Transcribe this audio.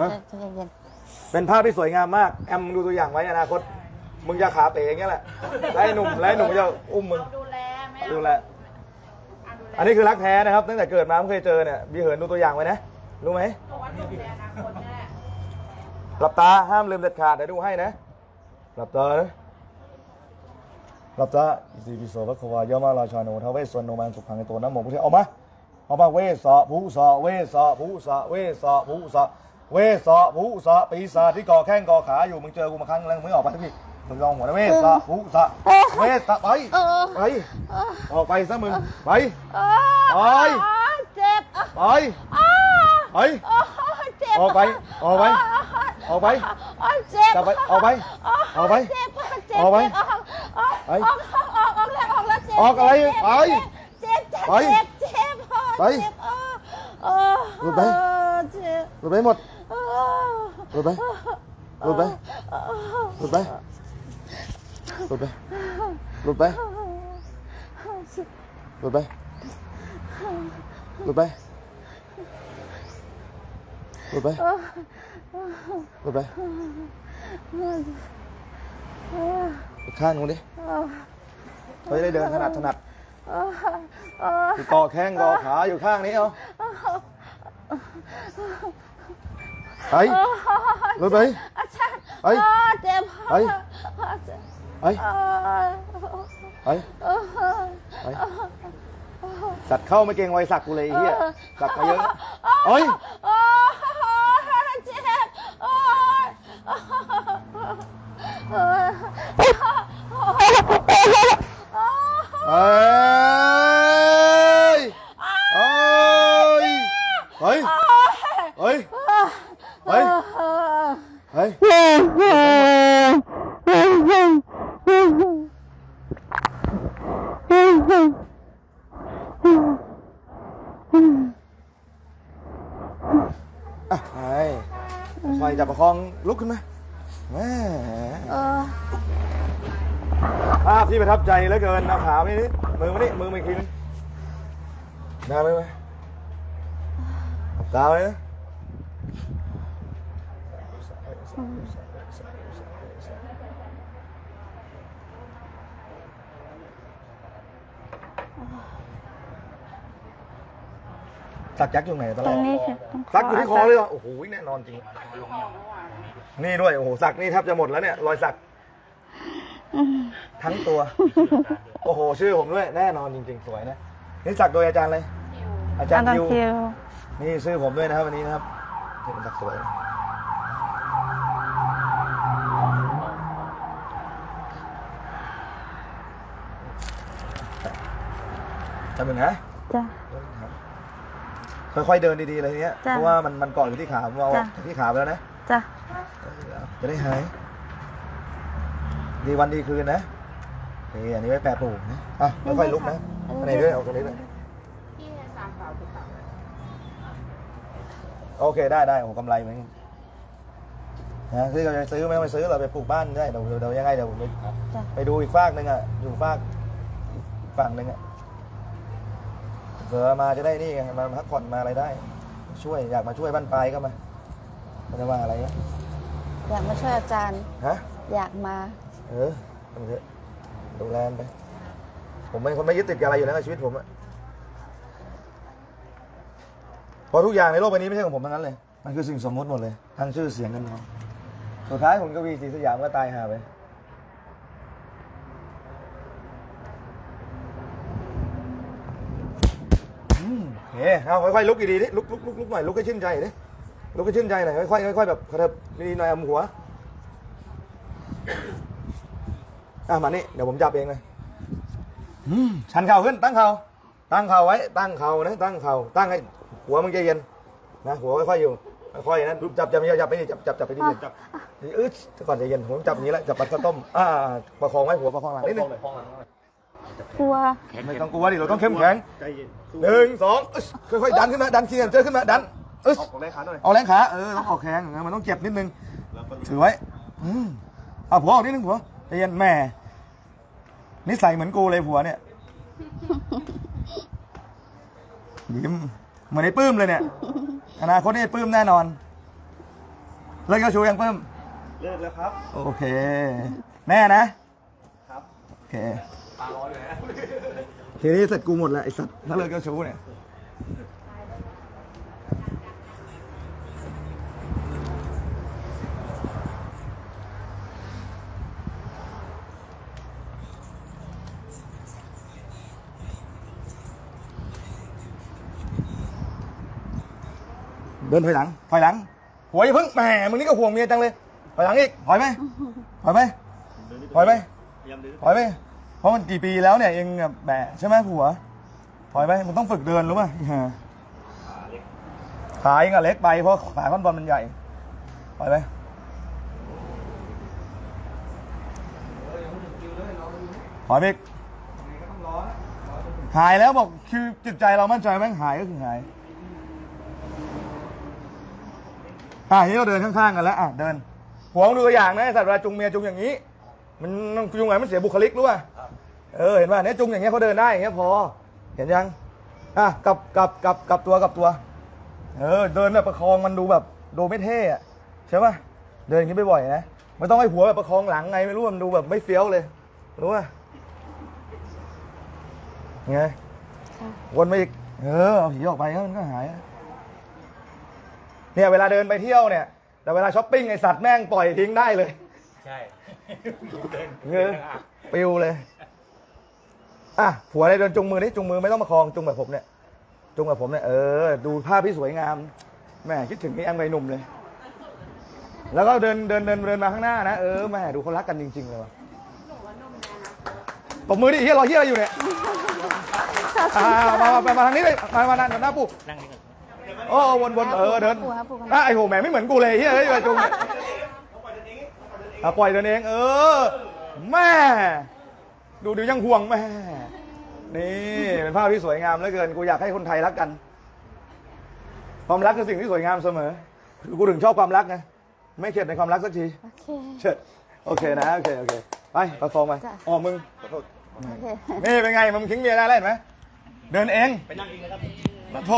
ฮะ ใจเย็นเป็นภาพที่สวยงามมาก แอมดูตัวอย่างไว้อนาคต มึงจะขาเป๋อย่างเงี้ยแหละแล้วไอ้หนุ่มแล้วไอ้หนุ่มจะอุ้มมึงดูแลแม่ดูแล อันนี้คือรักแท้นะครับ ตั้งแต่เกิดมาไม่เคยเจอเนี่ยบีเหินดูตัวอย่างไว้นะ รู้ไหมเพราะว่าดูแลอนาคตนี่แหละหลับตาห้ามลืมเด็ดขาดเดี๋ยวดูให้นะ หลับตานะหลับตาอิติปิโสพระควายะมาราชาโนทาวเวสสวรรณโนมันสุขังในตัวน้ำหมกพุทธเออกมาออกมาเวสสะภูสะเวสสะภูสะเวสสะภูสะ เวสสะภูสะปีศาจที่ก่อแข้งก่อขาอยู่มึงเจอกูมาครั้งแล้วมึงไม่ออกไปสักทีมึงลองหัวนะเวสสะภูสะเวสสะไปๆเออไปเออออกไปซะมึงไปเออไปเจ็บไปอ้าไปโอ้เจ็บออกไปออกไปออกไปโอ้เจ็บกลับไปออกไปออกไปเจ็บเจ็บออกไปเจ็บออกไปออกออกออกออกแล้วออกแล้วเจ็บออกอะไรเจ็บไปเจ็บเจ็บไปเจ็บเจ็บเจ็บไปเจ็บเออเออหลุดไปเออเจ็บหลุดไปหมดเออ หลุดไปหลุดไปเออหลุดไปหลุดไปหลุดไปหลุดไปหลุดไปหลุดไปเออหลุดไปข้างนึงดิเออเขาจะได้เดินถนัดถนัดเออเออคือก่อแข้งก่อขาอยู่ข้างนี้เอา ไปหลุดไปอาจารย์ไปเออเจ็บไปอาจารย์ไปเออไปเออไปสัตว์เข้าไม่เก่งไวยสักกูเลยไอ้เฮียสักมาเยอะเอ้ย โอ้ยเจ็บโอ้ยเออ เอ้ยเอ้ยเฮ้ยเฮ้ยเฮ้ยเฮ้ยอะไอ้คอย จับประคองลุกขึ้นมาแม่เออ ภาพที่ประทับใจเหลือเกินเอาขาไปนี่มือมานี่มือมาอีกทีนึงได้ไหมไหมตาไว้นะ สักยักษ์อยู่ไหนตอนตแรรงกนี้ค่ะตรงสักอยู่ที่คอเลยเหรอโอ้โหแน่นอนจริง นี่ด้วยโอ้โหสักนี่แทบจะหมดแล้วเนี่ยรอยสักอืมทั้งตัว โอ้โหชื่อผมด้วยแน่นอนจริง ๆ สวยนะนี่สักโดยอาจารย์อะไรอาจารย์อาจารย์ยูคิวนี่ชื่อผมด้วยนะครับวันนี้นะครับที่เป็นสักสวยจำเป็นนะ จ้ะ ค่อยๆเดินดีๆเลยทีเนี้ย จ้ะเพราะว่ามันมันเกาะอยู่ที่ขาผมเอาจ้ะ จากที่ขาไปแล้วนะจ้ะจะได้หาย ดีวันดีคืนนะนี่อันนี้ไว้แปะปลูกนะอะค่อยๆลุกนะอันไหนด้วยเอาตรงนี้ด้วยพี่ให้สามเสาถูกเสาโอเคได้ได้โอ้กำไรเหมือนกันนะซื้อก็จะซื้อไม่ต้องไปซื้อเราไปปลูกบ้านได้เดี๋ยวเดี๋ยวยังไงเดี๋ยวผมไป จ้ะไปดูอีกฝากหนึ่งอะ อยู่ฝากอีกฝั่งหนึ่งอะ เผื่อมาจะได้นี่ไงมาพักผ่อนมาอะไรได้ ช่วยอยากมาช่วยบ้านปลายก็มาไม่ได้ว่าอะไรนะอยากมาช่วยอาจารย์ ฮะ อยากมา เออทำเถอะดูแลมันไป ผมเป็นคนไม่ยึดติดกับอะไรอยู่แล้วในชีวิตผมอะเพราะทุกอย่างในโลกใบนี้ไม่ใช่ของผมทั้งนั้นเลย มันคือสิ่งสมมติหมดเลย ทั้งชื่อเสียงเงินทองสุดท้ายคุณกวีศรีสยามก็ตายหาไป อืมโอเคเอาค่อยๆลุกดีๆดิลุกลุกลุกลุกหน่อยลุกให้ชื่นใจดิลุกให้ชื่นใจหน่อยค่อยๆค่อยๆแบบกระเถิบดีๆหน่อยเอาหัวอะมานี่เดี๋ยวผมจับเองเลยอืมชันเข่าขึ้นตั้งเข่าตั้งเข่าไว้ ตั้งเข่านะตั้งเข่าตั้งให้หัวมึงใจเย็นนะหัวค่อยๆอยู่ค่อยๆนะจับจับจับจับไปนี่จับจับจับไปนี่จับนี่อึ๊ดก่อนใจเย็นผมจับอย่างนี้แล้วจับปัดข้าวต้มอ่าประคองไว้หัวประคองหลังนิดนึง กลัว ไม่ต้องกลัวดิเราต้องเข้มแข็งหนึ่งสองอึ๊ดค่อยๆดันขึ้นมาดันขี้เจอขึ้นมาดันอึ๊ดออกแรงขาหน่อยเอาแรงขาเออต้องออกแข็งมันต้องเจ็บนิดนึงถือไว้อืมเอาผัวออกนิดนึงผัวใจเย็นแหม่นิสัยเหมือนกูเลยผัวเนี่ยยิ้มเหมือนไอ้ปื้มเลยเนี่ยอนาคตนี่ไอ้ปื้มแน่นอนเลิกเจ้าชู้ยังเพิ่มเลิกแล้วครับ โอเค แน่นะครับ โอเคปลาร้อนเลยนะ ทีนี้เสร็จกูหมดแล้วไอ้สัตว์ถ้าเลิกเจ้าชู้เนี่ย เดินถอยหลัง ถอยหลัง หัวอย่าเพิ่งแหมมึงนี่ก็ห่วงเมียจังเลย ถอยหลังอีก ถอยไหมถอยไหมถอยไหมพยายามเดินถอยไป เพราะมันกี่ปีแล้วเนี่ยเองแบบแบะใช่ไหมผัวถอยไปมึงต้องฝึกเดินรู้ป่ะอีห่าขาเล็กขาเองอะเล็กไปเพราะขาคอนบอลมันใหญ่ถอยไปถอยไปหายแล้วบอกคือจิตใจเรามั่นใจแม่งหายก็คือหายอะทีนี้เราเดินข้างๆกันแล้วอะเดินหัวงดูตัวอย่างนะไอ้สัตว์เวลาจุงเมียจุงอย่างนี้ มันจุงไงมันเสียบุคลิกรู้ป่ะเออเห็นป่ะเนี่ยจุงอย่างเงี้ยเขาเดินได้อย่างเงี้ยพอ เห็นยังอะกลับกลับกลับกลับตัวกลับตัว เออ เดินแบบประคองมันดูแบบดูไม่เท่อะใช่ป่ะเดินอย่างนี้บ่อยๆนะไม่ต้องให้หัวแบบประคองหลังไงไม่รู้มันดูแบบไม่เฟี้ยวเลย รู้ป่ะไงค่ะวนมาอีกเออเอาผีออกไปแล้วมันก็หายเนี่ยเวลาเดินไปเที่ยวเนี่ยแต่เวลาช้อปปิ้งไอสัตว์แม่งปล่อยทิ้งได้เลยใช่เดินเงอปิวเลย อะผัวเลยเดินจุงมือนี่จุงมือไม่ต้องมาคลองจุงแบบผมเนี่ยจุงแบบผมเนี่ยเออดูภาพที่สวยงามแม่คิดถึงไอ้แอมไยหนุ่มเลย แล้วก็เดินเดินเดินเดินมาข้างหน้านะเออแม่ดูเขารักกันจริง ๆ เลยว่ะตบมือดิเฮียรอเฮียอะไรอยู่เนี่ยอ่ามามามามาทางนี้เลยมามาหน้าหน้าปุ๊นั่งนี่ก่อนโอ้วนวนเออเดินปู่ครับปู่ครับอะไอ้โหแหมไม่เหมือนกูเลยเฮียเฮ้ยมาจุง อะปล่อยเดินเอง เออ แม่ ดูดิยังห่วงแม่ นี่เป็นภาพที่สวยงามเหลือเกิน กูอยากให้คนไทยรักกัน ความรักคือสิ่งที่สวยงามเสมอ กูถึงชอบความรักไง ไม่เข็ดในความรักสักที โอเคเชิดโอเคนะ โอเค โอเค ไปประคองไปจ้ะอ๋อมึงขอโทษโอเคนี่เป็นไง มึงทิ้งเมียได้แล้วเห็นไหม เดินเอง ไปนั่งเองนะครับแล้วโถ